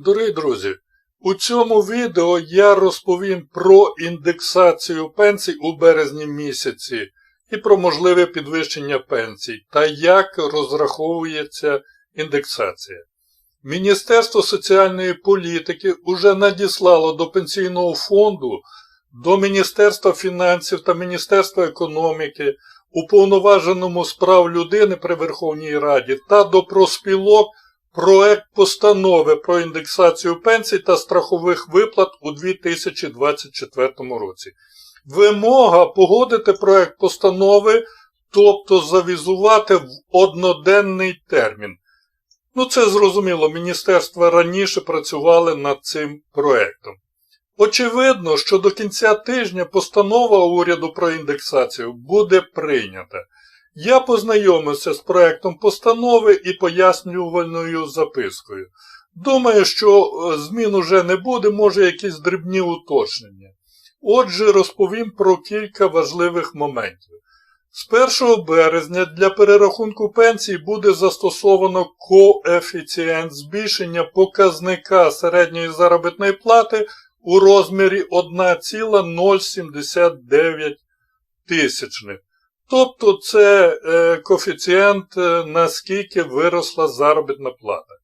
Дорогі друзі, у цьому відео я розповім про індексацію пенсій у березні місяці і про можливе підвищення пенсій та як розраховується індексація. Міністерство соціальної політики уже надіслало до Пенсійного фонду, до Міністерства фінансів та Міністерства економіки, уповноваженому справ людини при Верховній Раді та до проспілок проект постанови про індексацію пенсій та страхових виплат у 2024 році. Вимога погодити проект постанови, тобто завізувати в одноденний термін. Ну, це зрозуміло, міністерства раніше працювали над цим проектом. Очевидно, що до кінця тижня постанова уряду про індексацію буде прийнята. Я познайомився з проектом постанови і пояснювальною запискою. Думаю, що е, змін уже не буде, може якісь дрібні уточнення. Отже, розповім про кілька важливих моментів. З 1 березня для перерахунку пенсій буде застосовано коефіцієнт збільшення показника середньої заробітної плати у розмірі 1,079 тисячних. Тобто це е, коефіцієнт, е, наскільки виросла заробітна плата.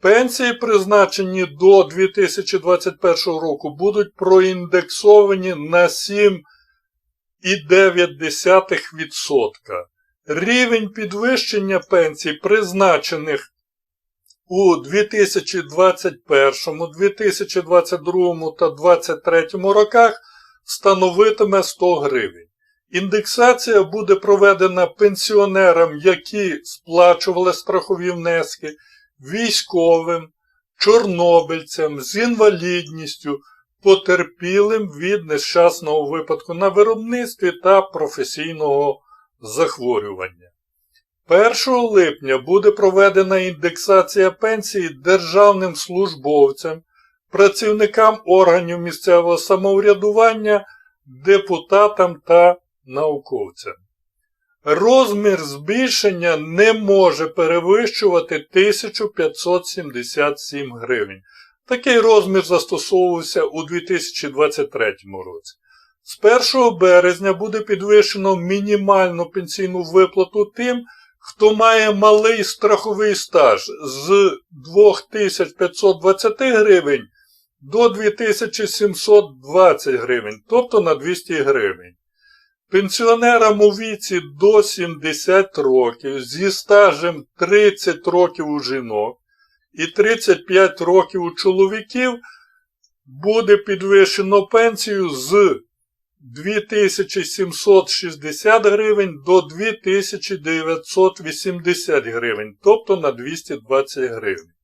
Пенсії, призначені до 2021 року, будуть проіндексовані на 7,9%. Рівень підвищення пенсій, призначених у 2021, 2022 та 2023 роках, становитиме 100 гривень. Індексація буде проведена пенсіонерам, які сплачували страхові внески, військовим, чорнобильцям з інвалідністю, потерпілим від нещасного випадку на виробництві та професійного захворювання. 1 липня буде проведена індексація пенсії державним службовцям, працівникам органів місцевого самоврядування, депутатам та науковцям. Розмір збільшення не може перевищувати 1577 гривень. Такий розмір застосовувався у 2023 році. З 1 березня буде підвищено мінімальну пенсійну виплату тим, хто має малий страховий стаж з 2520 гривень до 2720 гривень, тобто на 200 гривень. Пенсіонерам у віці до 70 років зі стажем 30 років у жінок і 35 років у чоловіків буде підвищено пенсію з 2760 гривень до 2980 гривень, тобто на 220 гривень.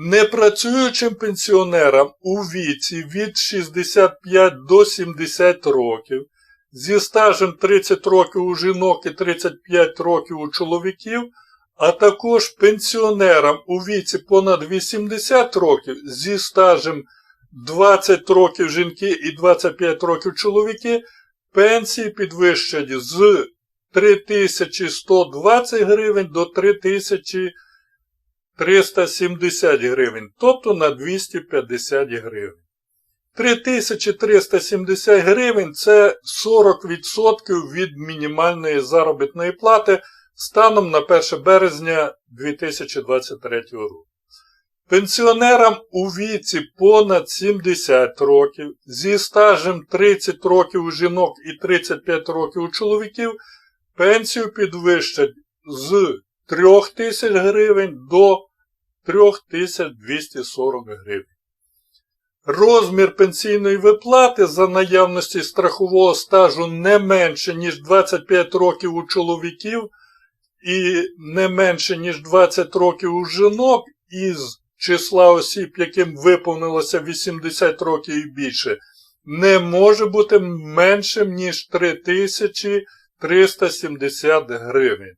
Непрацюючим пенсіонерам у віці від 65 до 70 років зі стажем 30 років у жінок і 35 років у чоловіків, а також пенсіонерам у віці понад 80 років зі стажем 20 років жінки і 25 років чоловіки, пенсії підвищать з 3120 гривень до 3000 370 гривень, тобто на 250 гривень. 3370 гривень це 40% від мінімальної заробітної плати станом на 1 березня 2023 року. Пенсіонерам у віці понад 70 років зі стажем 30 років у жінок і 35 років у чоловіків пенсію підвищать з 3000 гривень до 3240 гривень. Розмір пенсійної виплати за наявності страхового стажу не менше, ніж 25 років у чоловіків і не менше, ніж 20 років у жінок із числа осіб, яким виповнилося 80 років і більше, не може бути меншим, ніж 3370 гривень.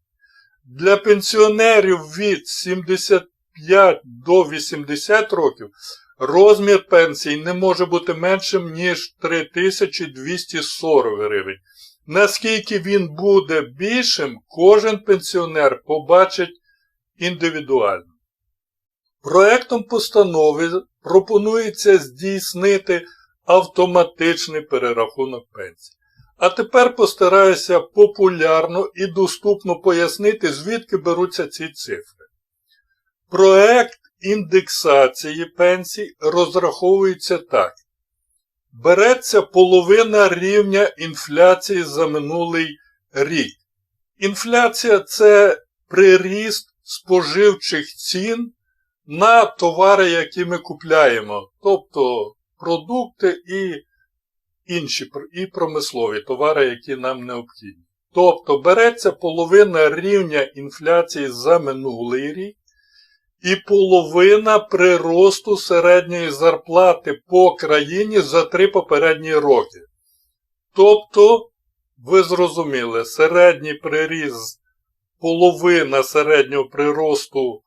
Для пенсіонерів від 70 5 до 80 років розмір пенсії не може бути меншим, ніж 3240 гривень. Наскільки він буде більшим, кожен пенсіонер побачить індивідуально. Проектом постанови пропонується здійснити автоматичний перерахунок пенсій. А тепер постараюся популярно і доступно пояснити, звідки беруться ці цифри. Проект індексації пенсій розраховується так. Береться половина рівня інфляції за минулий рік. Інфляція це приріст споживчих цін на товари, які ми купляємо, тобто продукти і інші і промислові товари, які нам необхідні. Тобто береться половина рівня інфляції за минулий рік і половина приросту середньої зарплати по країні за три попередні роки. Тобто, ви зрозуміли, середній приріст половина середнього приросту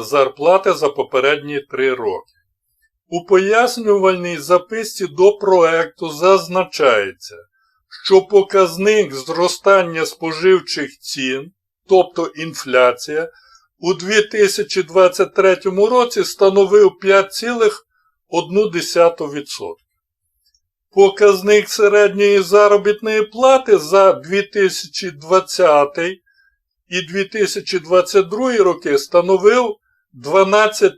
зарплати за попередні три роки. У пояснювальній записці до проекту зазначається, що показник зростання споживчих цін, тобто інфляція, у 2023 році становив 5,1%. Показник середньої заробітної плати за 2020 і 2022 роки становив 12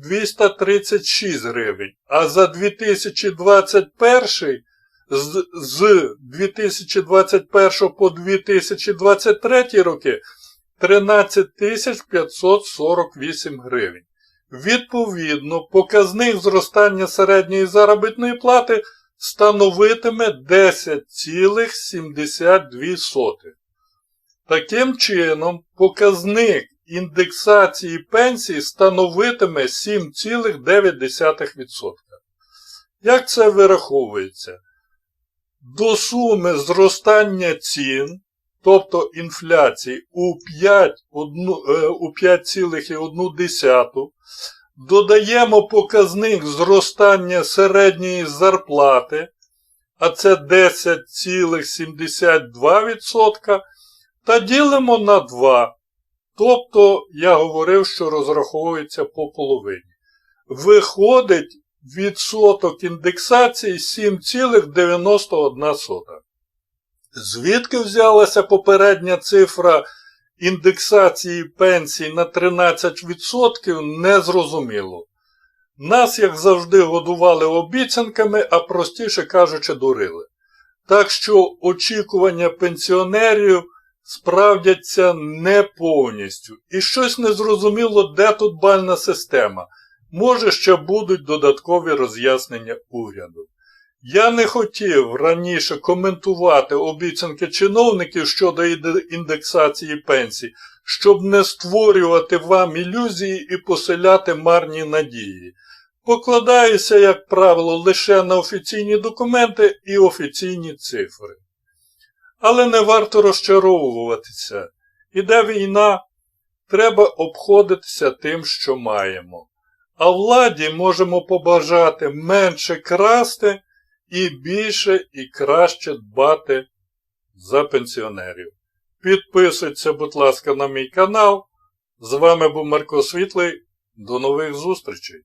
236 гривень, а за 2021 з, з 2021 по 2023 роки 13 548 гривень. Відповідно, показник зростання середньої заробітної плати становитиме 10,72. Таким чином, показник індексації пенсії становитиме 7,9%. Як це вираховується? До суми зростання цін, тобто інфляції у 5,1 додаємо показник зростання середньої зарплати, а це 10,72%, та ділимо на 2. Тобто, я говорив, що розраховується по половині. Виходить відсоток індексації 7,91. Звідки взялася попередня цифра індексації пенсій на 13% незрозуміло. Нас, як завжди, годували обіцянками, а простіше кажучи, дурили. Так що очікування пенсіонерів справдяться не повністю. І щось незрозуміло, де тут бальна система. Може, ще будуть додаткові роз'яснення уряду. Я не хотів раніше коментувати обіцянки чиновників щодо індексації пенсій, щоб не створювати вам ілюзії і поселяти марні надії. Покладаюся, як правило, лише на офіційні документи і офіційні цифри. Але не варто розчаровуватися. Іде війна, треба обходитися тим, що маємо. А владі можемо побажати менше красти і більше і краще дбати за пенсіонерів. Підписуйтесь, будь ласка, на мій канал. З вами був Марко Світлий. До нових зустрічей!